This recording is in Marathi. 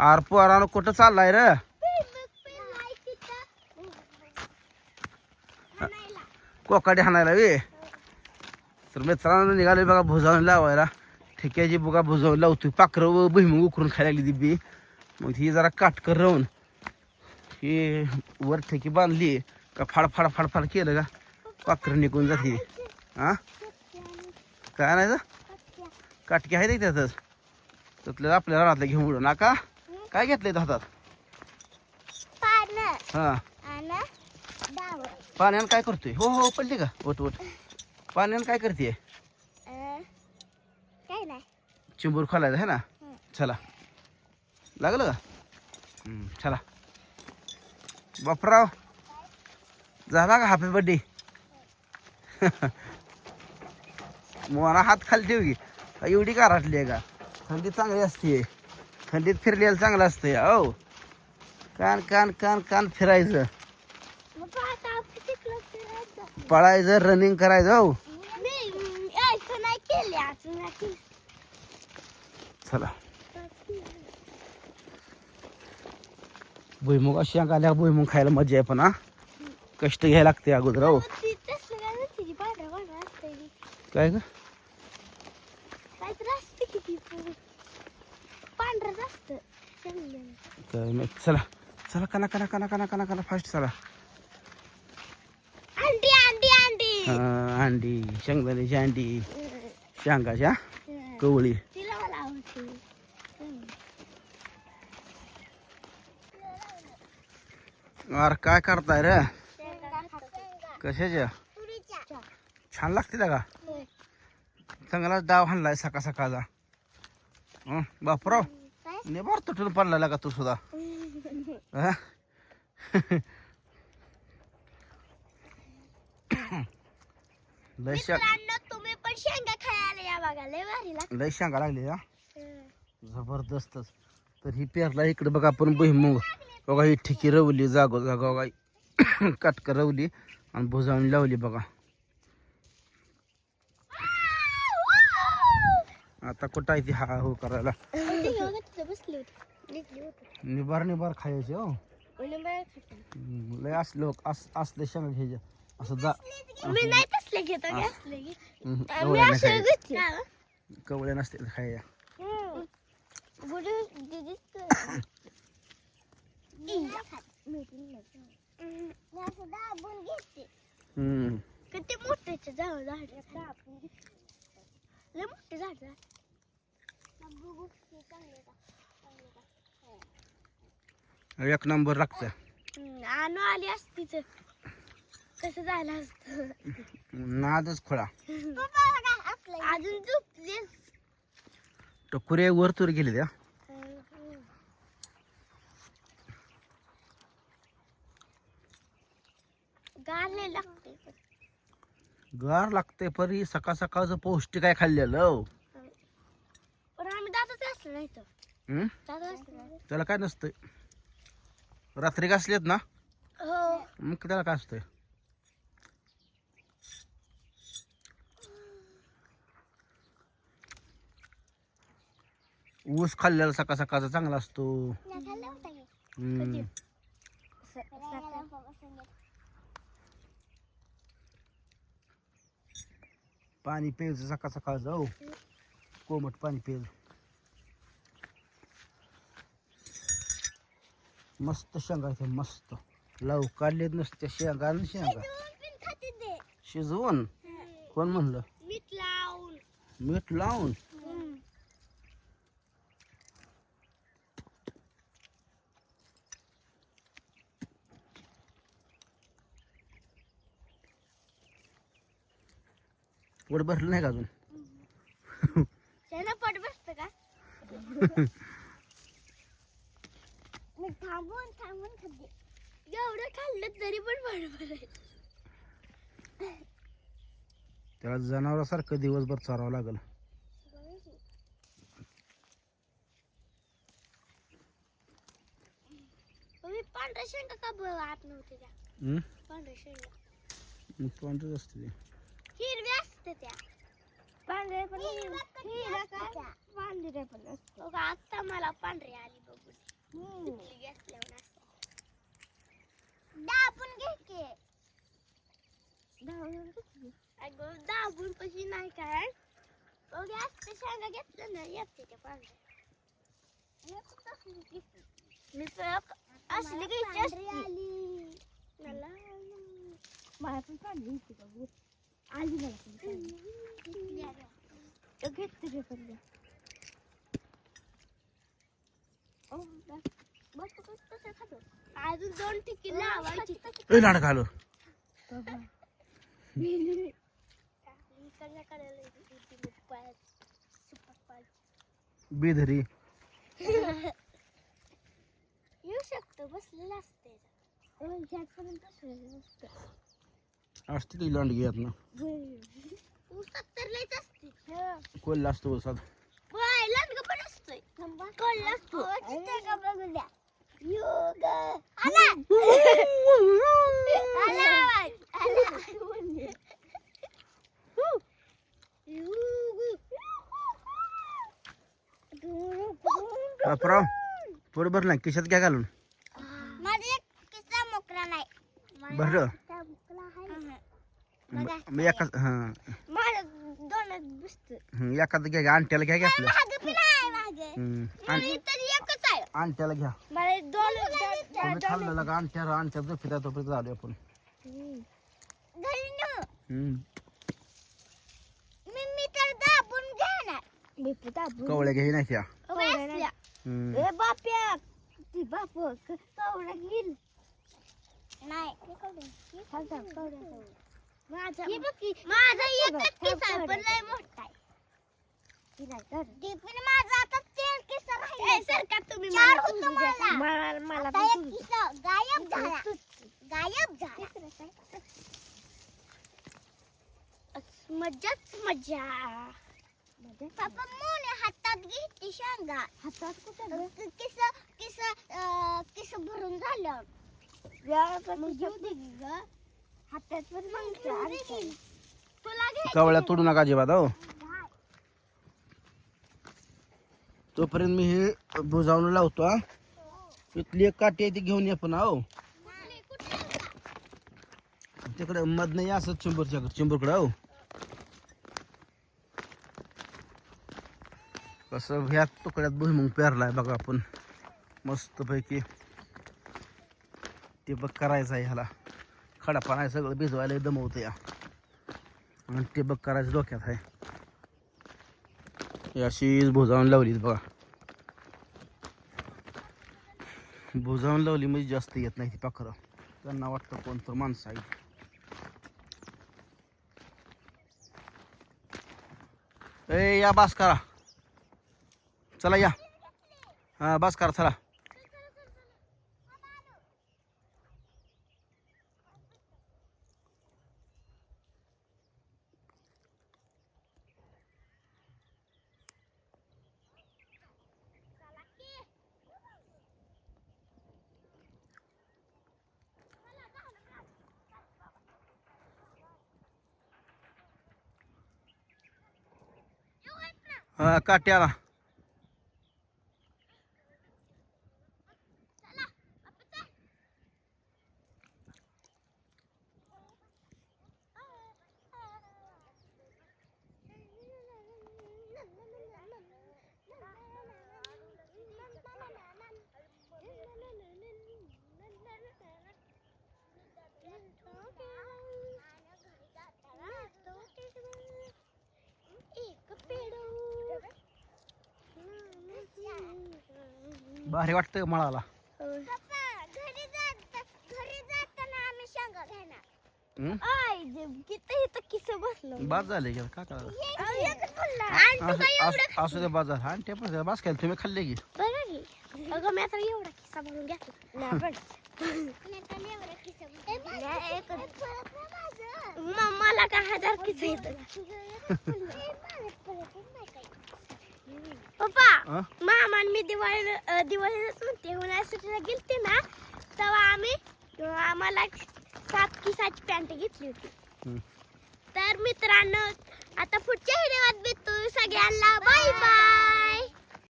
आर पोरानं कुठं चाललाय रे? कोकाडी हाणायला वे. तर मित्रांनो निघाले बघा भुजावून लावायला. ठेक्याची बघा भुजावून लावतोय. पाखरं व भुईमुग उकरून खायला लागली बी. मग ही जरा काटकर राहून ही वर ठेकी बांधली. का फाड फाड फाड फाड केलं का? पाखरं निघून जाते. हा काय नाही काटकी आहे त्यातच? त्यातलं आपल्या रानातलं घेऊन उडू नाका. काय घेतलंय हातात? हा. पाण्यानं काय करतोय? हो हो पडली का? ओट ओट पाण्यानं काय करते काय नाही. चिंबूर खोलायचं आहे ना? चला. लागलं का? हम्म, चला. बापराव झाला का हॅपी बर्थडे मोना हात खाली ठेव की एवढी का राटली आहे का? थंडी चांगली असते थंडीत फिरलेलं चांगलं असते हो. कान कान कान कान फिरायचं. पळायचं रनिंग करायचं हो. चला. भुईमुग अशी आल्या भुईमुग खायला मजा आहे पण हा. कष्ट घ्यायला लागते अगोदर हो. तसलं काय नसते ती पांढरं पांढरं असते ती. काय ग काहीतरी असते की ती पूर्ण. पांढरंच असतं शेंगदाणे. काय नाही. चला. चला कना कना कना कना कना कना फास्ट चला. हा, अंडी शेंगदाण्याची अंडी शेंगाच्या कवळी. तिला मला आवडते. अरे काय करताय रे? कशाच्या छान लागते का? चांगलाच डाव हाणलाय सकाळ सकाळचा. हं, बापराव. काय? निबार तुटून पडला का तू सुद्धा? हा? लय शा मित्रांनो तुम्ही पण शेंगा खायला या बघा लय भारी लागतं. लय शेंगा लागली हा. जबरदस्तच. तर ही पेरला इकडे बघा आपण भुईमुग. बघा ही ठिकी रवली जागो जागा बघा काटक रवली आणि भुजावणी लावली बघा. आता कुठं आहे ती? हा हो करायला. निबार निबार खायचे हो. लय असले अस असले शेंगा घ्यायचे. असं दा मी नाही तसले घेत असे कवळ्या नसते खायच्या. किती मोठे झाड झाड. मोठे झाड एक नंबर लागतं आणू आली असती तर कसं झालं असतं नादच खोळा अजून झोपलीस टकुरे वर तूर गेले त्या गारले लागते. गार लागते परी सकाळ सकाळचं पौष्टिक आहे खाल्लेलं हो. पण आम्ही दादाच असलं नाही तर हम्म? दादा असलं नाही. त्याला काय नसतंय रात्री घासलेत ना? हो. मग त्याला काय असतंय? ऊस खाल्लेला सकाळ सकाळचा चांगला असतो. हम्म. पाणी प्यायचं सकाळ सकाळ जाऊ. कोमट पाणी प्यायचं. मस्त शेंगा इथे मस्त. लावू काढलेत नसते शेंगा आणि शेंगा. शिजवून? कोण म्हणलं? मीठ लावून. मीठ लावून पोट भरलं नाही का अजून? पट बसत का? थांबून थांबून खाते एवढं खाल्लं तरी पण पोट भरायचं त्याला जनावरासारखं दिवसभर चारावं लागल. मी पांढऱ्या शेंगा का बघ आत नव्हते त्या? पांढरे पण हिरा काय पांढरे पण असतो बघा आता मला पांढरी आली बघून. दाबून घे की. दाबून घेतली अगं दाबून कशी नाही काय एवढी असते शेंगा घेतलं ना येते त्या पांढऱ्या मी असली घ्यायची असती मला मला पण पांढरी होती बघू. आली मला पण घेत तुझे पण अजून दोन लावायची. ए घालो बेधरी. येऊ शकतो बसलेलं असते असते ती लांड घेत ना लयच असते. कोल्हा असतो उसात होय लांडग पण असतोय कोल्हा असतो का बघू द्या योग आला आला आवाज. आला हु. योग. बापराव बरोबर नाही खिशात घ्या घालून. माझा एक किस्सा मोकरा नाही. बरं. म- एका हा माझ्या दोनच बसत. हं, एखादं घ्या घ्या. आणट्याला घ्या घ्या आपलं. आणट्याला घ्या मला दोन तुम्ही खाल्लं का आणट्या आणट्या झोपिता तोपर्यंत आलो आपण घरी नेऊ हं, मी मी तर दाबून घेणार मी पण दाबून कवळ्या घ्याय नाही त्या बसल्या. हं. ए बाप्या ती बाप कवडा घेईल नाही। माझा माझा एकच किस आहे पण लय मोठा आहे ते पण माझा आता मला. मला. आता एक किस्सा गायब झाला. गायब झाला. मजाच मजा. पापा मोने हातात घेतली शेंगा. हातात कुठं किस किस किस भरून झालं. हातात पण मग तुला घे कवळ्या तोडू नका अजिबात हो. तोपर्यंत मी हे बुजावून लावतो हा. इथली एक काठी आहे ती घेऊन ये पण हो तिकडे मध नाही असं चिंबूरच्या चिंबूरकडे हो. कसं ह्या तुकड्यात भुईमुंग पेरलाय बघा आपण. मस्त पैकी ते बघ करायचं आहे ह्याला. खडापाना आहे सगळं भिजवायला दमवतं या आणि ते बघ करायचं डोक्यात आहे. ही अशीच भुजावून लावली बघा. भुजावून लावली म्हणजे जास्त येत नाही ती पाखरं. त्यांना वाटतं कोणतं माणसं आहे. ए या बास करा. चला या. हा बास करा चला. हा काट्याला भारी वाटतं मळाला घरी जात घरी जाताना आम्ही शेंगा घेणार हं? आय जे किती इथं किस बसलो. बाद झाले की? असं- असं- असू दे बाजार. आणि ते पण बास खायला तुम्ही खाल्ले की? बघा की. अगं मी आता एवढा किस्सा म्हणून घेतला. नाही पण म- मला काय हजार किस्सा येतो पप्पा! हं? आणि मी दिवाळी दिवाळीलाच म्हणते उन्हाळ्यासाठी गेलते ना तेव्हा आम्ही आम्हाला सात की सात पॅन्ट घेतली होती. तर मित्रांनो आता पुढच्या व्हिडिओत भेटतो सगळ्यांना बाय बाय